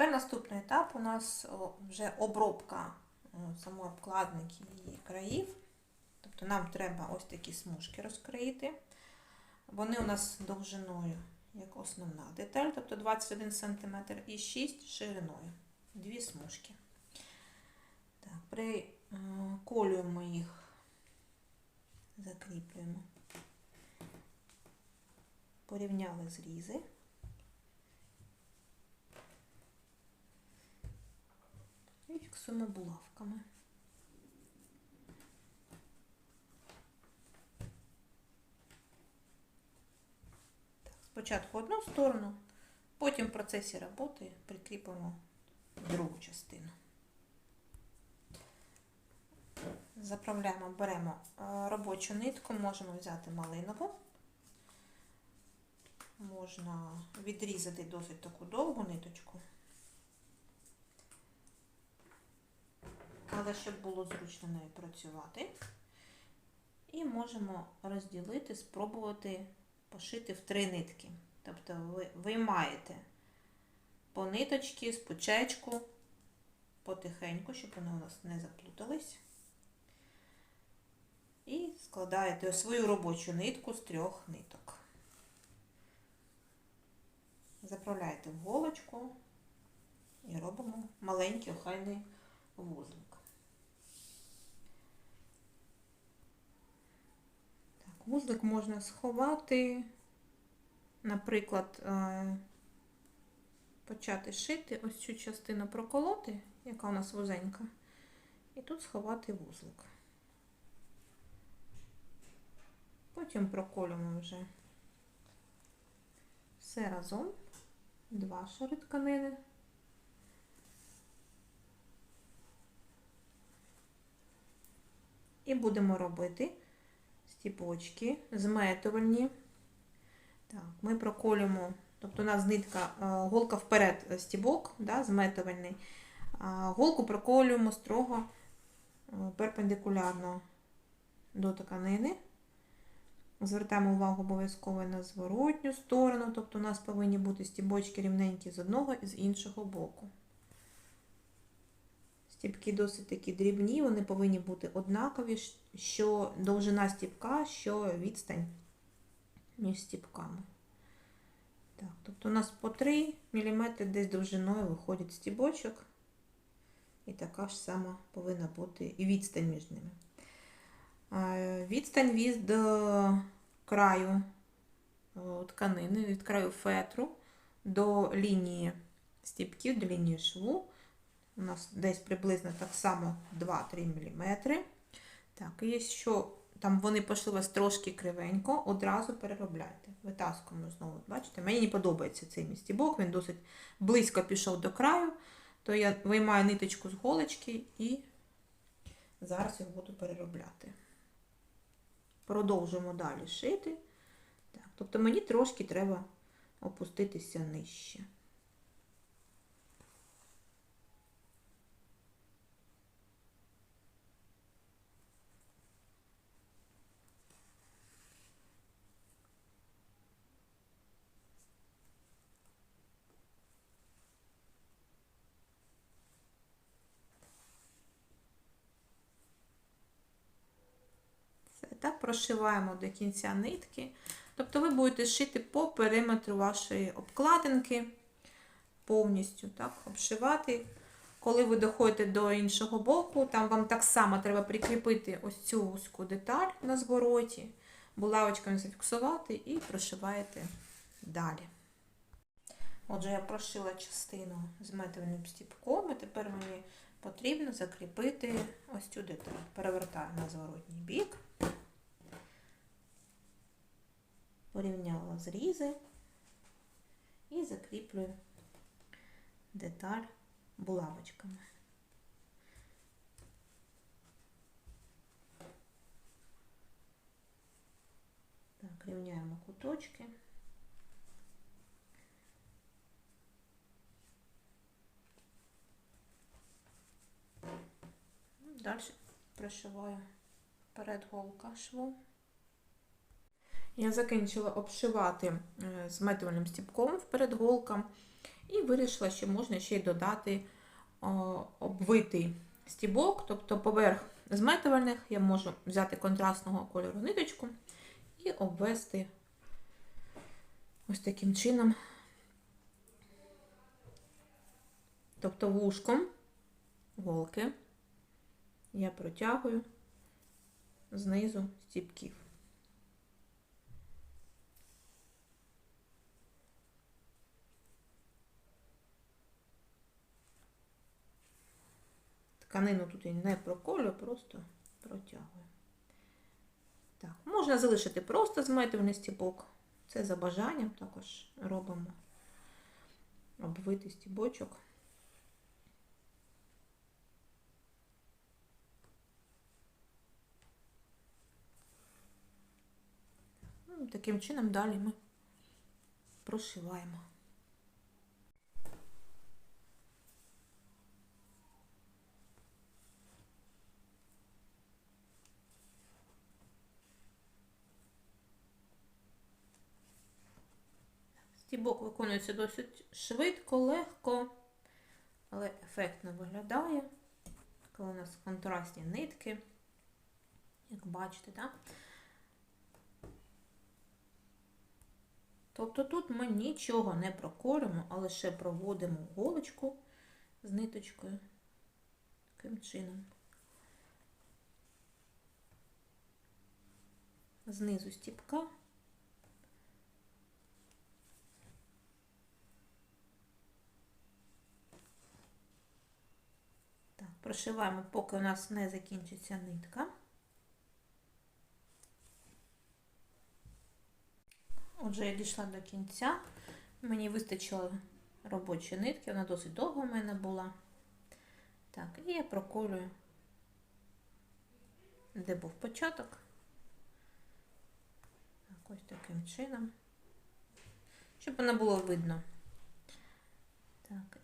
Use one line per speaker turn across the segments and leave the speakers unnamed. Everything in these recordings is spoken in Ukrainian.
Тепер наступний етап у нас вже обробка самої і країв. Тобто нам треба ось такі смужки розкроїти. Вони у нас довжиною, як основна деталь, тобто 21 см і 6 шириною. Дві смужки. Так, приколюємо їх, закріплюємо. Порівняли зрізи. І фіксуємо булавками. Так, спочатку одну сторону, потім в процесі роботи прикріпимо другу частину. Заправляємо, беремо е, робочу нитку, можемо взяти малинову. Можна відрізати досить таку довгу ниточку. Але щоб було зручно нею працювати. І можемо розділити, спробувати пошити в три нитки. Тобто ви виймаєте по ниточці, з пучечку, потихеньку, щоб вони у нас не заплутались. І складаєте свою робочу нитку з трьох ниток. Заправляєте в голочку і робимо маленький охайний вузлик. Так, вузлик можна сховати, наприклад, е, почати шити ось цю частину проколоти, яка у нас вузенька, і тут сховати вузлик. Потім проколюємо вже все разом, два шари тканини. І будемо робити стіпочки зметувальні. Так, ми проколюємо, тобто у нас нитка, голка вперед стібок, да, зметувальний. Голку проколюємо строго перпендикулярно до тканини. Звертаємо увагу обов'язково на зворотню сторону, тобто у нас повинні бути стібочки рівненькі з одного і з іншого боку. Стібки досить такі дрібні, вони повинні бути однакові, що довжина стібка, що відстань між стібками. Так, Тобто у нас по 3 мм десь довжиною виходить стібочок, і така ж сама повинна бути і відстань між ними. Відстань від краю тканини, від краю фетру до лінії стіпків, до лінії шву. У нас десь приблизно так само 2-3 мм. Так, і якщо там вони пішли у вас трошки кривенько, одразу переробляйте. Витаскуємо знову. Бачите, мені не подобається цей мій стібок, він досить близько пішов до краю, то я виймаю ниточку з голочки і зараз його буду переробляти. Продовжуємо далі шити. Так, Тобто мені трошки треба опуститися нижче. Так, прошиваємо до кінця нитки. Тобто ви будете шити по периметру вашої обкладинки, повністю так, обшивати. Коли ви доходите до іншого боку, там вам так само треба прикріпити ось цю вузьку деталь на звороті, булавочками зафіксувати і прошиваєте далі. Отже, я прошила частину з метовим стіпком, і тепер мені потрібно закріпити ось цю деталь. Перевертаю на зворотній бік. Порівняла зрізи і закріплюю деталь булавочками. Так, рівняємо куточки. Далі прошиваю перед голка шву. Я закінчила обшивати е, з стіпком вперед голкам. І вирішила, що можна ще й додати обвитий стібок, тобто поверх зметувальних я можу взяти контрастного кольору ниточку і обвести ось таким чином. Тобто вушком голки я протягую знизу стібків. Тканину тут я не проколю, просто протягую. Так, можна залишити просто зметувальний стібок. Це за бажанням також робимо обвитий стібочок. Ну, Таким чином далі ми прошиваємо. Стібок виконується досить швидко, легко, але ефектно виглядає. Коли у нас контрастні нитки, як бачите, так? Тобто тут ми нічого не проколюємо, а лише проводимо голочку з ниточкою таким чином. Знизу стіпка. Прошиваємо, поки у нас не закінчиться нитка. Отже, я дійшла до кінця. Мені вистачило робочої нитки, вона досить довго у мене була. Так, і я проколюю, де був початок. Так, ось таким чином, щоб воно було видно.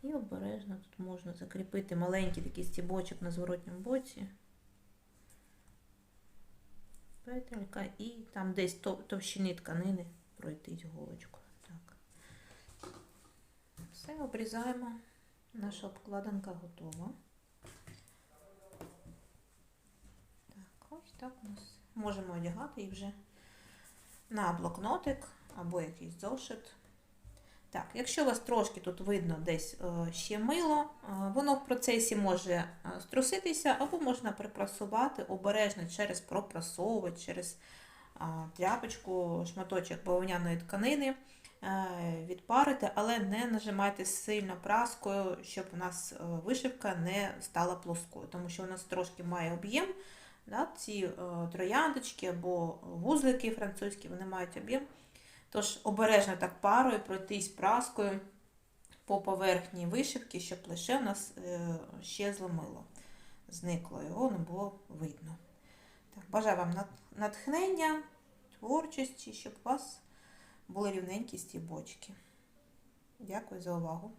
І обережно тут можна закріпити маленький такий стібочок на зворотньому боці. Петелька і там десь товщини тканини пройтись голочку. Так. Все, обрізаємо. Наша обкладинка готова. Так, ось так у нас. Можемо одягати і вже на блокнотик або якийсь зошит. Так, якщо у вас трошки тут видно десь е, ще мило, е, воно в процесі може е, струситися, або можна припрасувати обережно через пропрасовувач, через тряпочку, шматочок бавовняної тканини, відпарити, але не нажимайте сильно праскою, щоб у нас вишивка не стала плоскою, тому що у нас трошки має об'єм. Да, Ці трояндочки або вузлики французькі, вони мають об'єм. Тож обережно так парою пройтись праскою по поверхні вишивки, щоб лише у нас е, ще зломило. Зникло, його не було видно. Так, Бажаю вам натхнення, творчості, щоб у вас були рівненькі стібочки. Дякую за увагу.